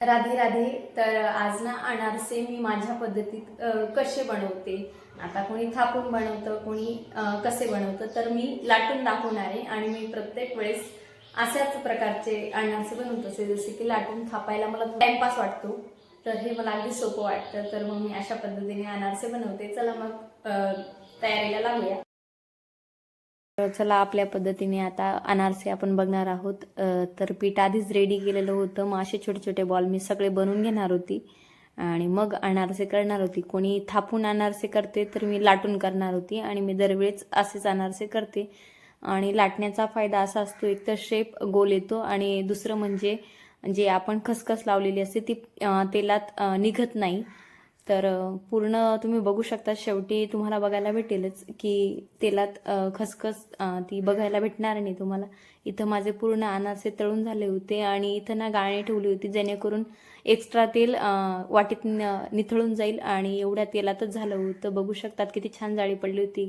राधे राधे तर आज ना अनारसे मी माझ्या पद्धतीत कसे बनवते? आता कोणी थापून बनवतं कोणी कसे बनवतं तर मी लाटून दाखवणार आहे. आणि मी प्रत्येक वेळेस अशाच प्रकारचे अनारसे बनवत असे जसे की लाटून थापायला मला टाइमपास वाटतो. तर हे मला अगदी सोपं वाटतं. तर मग मी अशा पद्धतीने अनारसे बनवते. चला मग तयारीला लागूया. चला आपल्या पद्धतीने आता अनारसे आपण बघणार आहोत. तर पीठ आधीच रेडी केलेलं होतं. मग असे छोटे छोटे बॉल मी सगळे बनवून घेणार होती. आणि मग अनारसे करणार होती. कोणी थापून अनारसे करते तर मी लाटून करणार होती आणि मी दरवेळेस असेच अनारसे करते. आणि लाटण्याचा फायदा असा असतो एक तर शेप गोल येतो आणि दुसरं म्हणजे जे आपण खसखस लावलेली असते ती तेलात निघत नाही. तर पूर्ण तुम्ही बघू शकता शेवटी तुम्हाला बघायला भेटेलच की तेलात खसखस ती बघायला भेटणार नाही तुम्हाला. इथं माझे पूर्ण अनारसे तळून झाले होते आणि इथं ना गाळणी ठेवली होती जेणेकरून एक्स्ट्रा तेल वाटीत न- निथळून जाईल आणि एवढ्या तेलातच झालं होतं. बघू शकतात किती छान जाळी पडली होती.